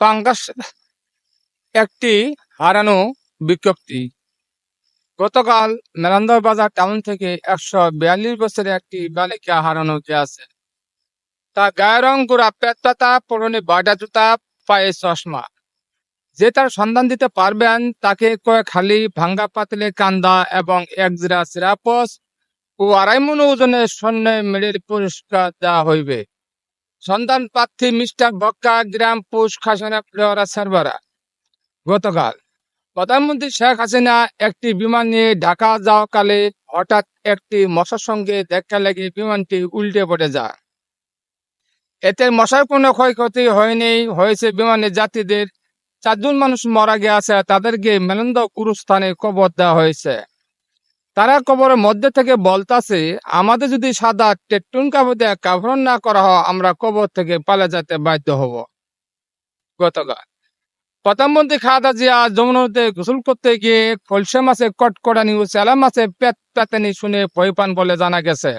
পাঙ্গাস একটি হারানো বিজ্ঞপ্তি। গতকাল মেলান্দর বাজার টাউন থেকে একশো বিয়াল্লিশ বছরের একটি বালিকা হারানো গেছে। তার গায়ের রং গোড়া পেটপাতা পরনে বাটা জুতা, পায়ে চশমা। যে তার সন্ধান দিতে পারবেন, তাকে কয়েক হালি ভাঙ্গা পাতলে কান্দা এবং এক জিরা সিরাপস ও আড়াই মন ওজনের স্বর্ণ মেডেল পুরস্কার দেওয়া হইবে। সন্ধান প্রার্থী মিস্টার বক্কা গ্রাম পুষ খাসনা সার্ভারা। গতকাল প্রধানমন্ত্রী শেখ হাসিনা একটি বিমান নিয়ে ঢাকা যাওয়াকালে হঠাৎ একটি মশার সঙ্গে দেখা লেগে বিমানটি উল্টে পড়ে যায়। এতে মশার কোনো ক্ষয়ক্ষতি হয়নি, হয়েছে বিমানের যাত্রীদের চারজন মানুষ মারা গেছে তাদেরকে মেলন্দ গুরুস্থানে কবর দেওয়া হয়েছে। তারা কবরের মধ্যে থেকে বলতাছে, আমাদের যদি সাদা টেটুন কাপড় দিয়ে কাভরণ না করা হয়, আমরা কবর থেকে পালা যেতে বাধ্য হব। গতকাল। প্রধানমন্ত্রী খাদা জিয়া যমুনাতে গোসল করতে গিয়ে কলসে মাছে কটকটানি ও চেলা মাছে পেট পেতানি শুনে ভয় বলে জানা গেছে।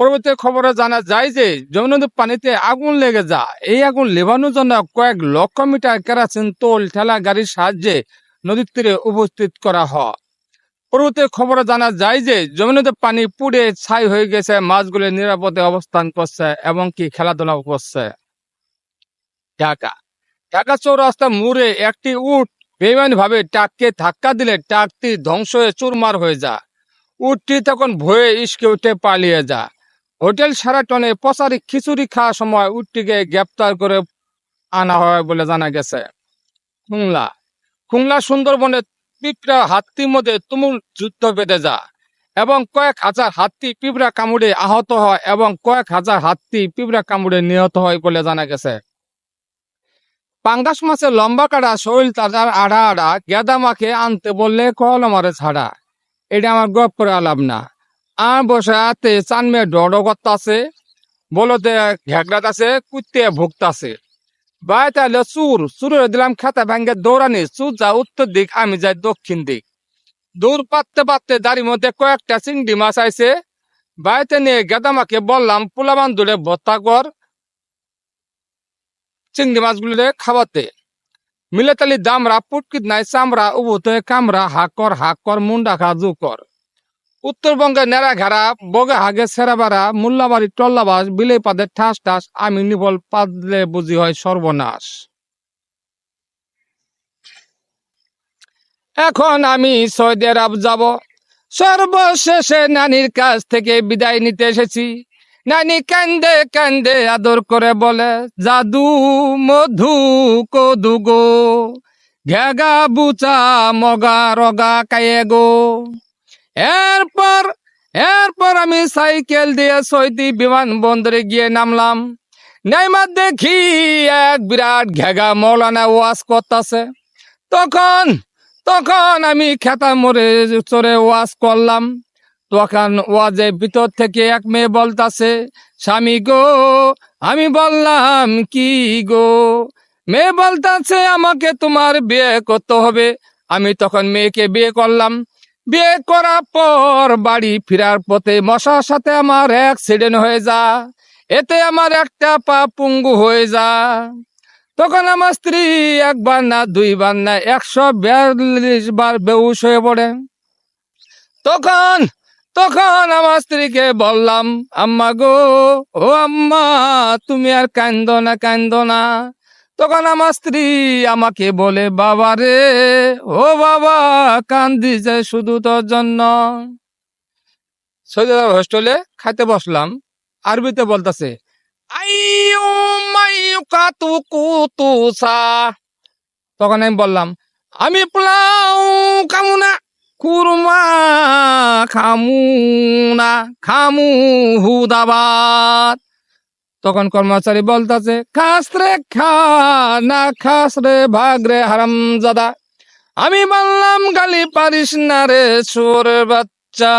পরবর্তী খবরে জানা যায় যে যমুনা পানিতে আগুন লেগে যায়। এই আগুন লেবানোর জন্য কয়েক লক্ষ মিটার কেরাসিন, তোল, ঠেলা, গাড়ির সাহায্যে নদীর তীরে উপস্থিত করা হয়। পরবর্তী খবরে জানা যায় যে যমুনাতে পানি পুড়ে ছাই হয়ে গেছে, মাছগুলো নিরাপদে অবস্থান করছে এবং কি খেলাধুলাও করছে। ঢাকা। ঢাকা চৌরাস্তা মুড়ে একটি উট বেমান ভাবে ট্রাককে ধাক্কা দিলে ট্রাকটি ধ্বংস হয়ে চুরমার হয়ে যায়। উটটি তখন ভয়ে ইস্কে উঠে পালিয়ে যা হোটেল সারাটনে পচারি খিচুড়ি খাওয়ার সময় উটটিকে গ্রেপ্তার করে আনা হয় বলে জানা গেছে। খুলনা। খুলনা সুন্দরবনে পিঁপড়া হাতির মধ্যে তুমুল যুদ্ধ বেঁধে যায় এবং কয়েক হাজার হাতি পিঁপড়া কামড়ে আহত হয় এবং কয়েক হাজার হাতি পিঁপড়া কামড়ে নিহত হয় বলে জানা গেছে। পাঙ্গাস মাছের লম্বা কাটা শরীর তাজার আড়া আড়া, গেদা মাকে আনতে বললে কল মারে ছাড়া এটা আমার গপ করে আলাপ না। আর বসে আতে চান মেয়ে ডড করতাছে বলতে ঘেগড়াত আছে, কুত্তে ভুগতাছে। বাই তাহলে চুর চুরের দিলাম খাতা ভাঙ্গে দৌড়ানি। চুর যা উত্তর দিক, আমি যাই দক্ষিণ দিক। দূর পাততে পাততে দাড়ির মধ্যে কয়েকটা চিংড়ি মাছ আইছে। বাড়িতে নিয়ে গেদামাকে বললাম পোলাবান দূরে ভত্তা কর চিংড়ি মাছগুলো খাওয়াতে। মিলেতালি দামরা, পুটকিত নাই চামড়া উবুতে কামড়া হাকর হাকর মুন্ডা খা জুকর উত্তরবঙ্গের নেড়া ঘেরা বগে হাগে সেরাবাড়া, মুল্লাবাড়ি টল্লাবাস বিলে পাদের ঠাস ঠাস, আমি নিবল পাদলে বুঝি হয় সর্বনাশ। এখন আমি সৌদি আরব যাব। সর্বশেষে নানির কাছ থেকে বিদায় নিতে এসেছি। নানি কান্দে কান্দে আদর করে বলে, জাদু, মধু, কদু গো, ঘেগা, বুচা, মগা, রগা, কায়ে গো। এরপর এরপর আমি সাইকেল দিয়ে সৈদি বিমানবন্দরে গিয়ে নামলাম। নাইমা দেখি এক বিরাট ঘেগা মৌলানা ওয়াজ করতেছে। তখন তখন আমি খেতা মরে চড়ে ওয়াজ করলাম। তখন ওয়াজে ভিতর থেকে এক মেয়ে বলতাছে, স্বামী গো, আমি বললাম কি গো? মেয়ে বলতাছে, আমাকে তোমার বিয়ে করতে হবে। আমি তখন মেয়েকে বিয়ে করলাম। বিয়ে করার পর বাড়ি ফেরার পথে মশার সাথে আমার অ্যাক্সিডেন্ট হয়ে যা। এতে আমার একটা পা পুঙ্গু হয়ে যা। তখন আমার স্ত্রী একবার না, দুইবার না, একশো বিয়াল্লিশ বার বেউস হয়ে পড়ে। তখন তখন আমার স্ত্রীকে বললাম, আম্মা গো, ও আম্মা, তুমি আর কান্দ না কান্দ না। তখন আমার স্ত্রী আমাকে বলে, বাবা রে, ও বাবা কান্দি যে শুধু তোর জন্য। সৈয়দ হোস্টেলে খাইতে বসলাম। আরবিতে বলতাছে তখন আমি বললাম, আমি পোলাও খামু না, কুরমা খামু না, খামু হুদাবাদ। তখন কর্মচারী বলতাছে, খাস রে, খা, না খাস রে, ভাগ রে, হারাম জাদা। আমি বললাম গালি পারিস না রে চোর বাচ্চা।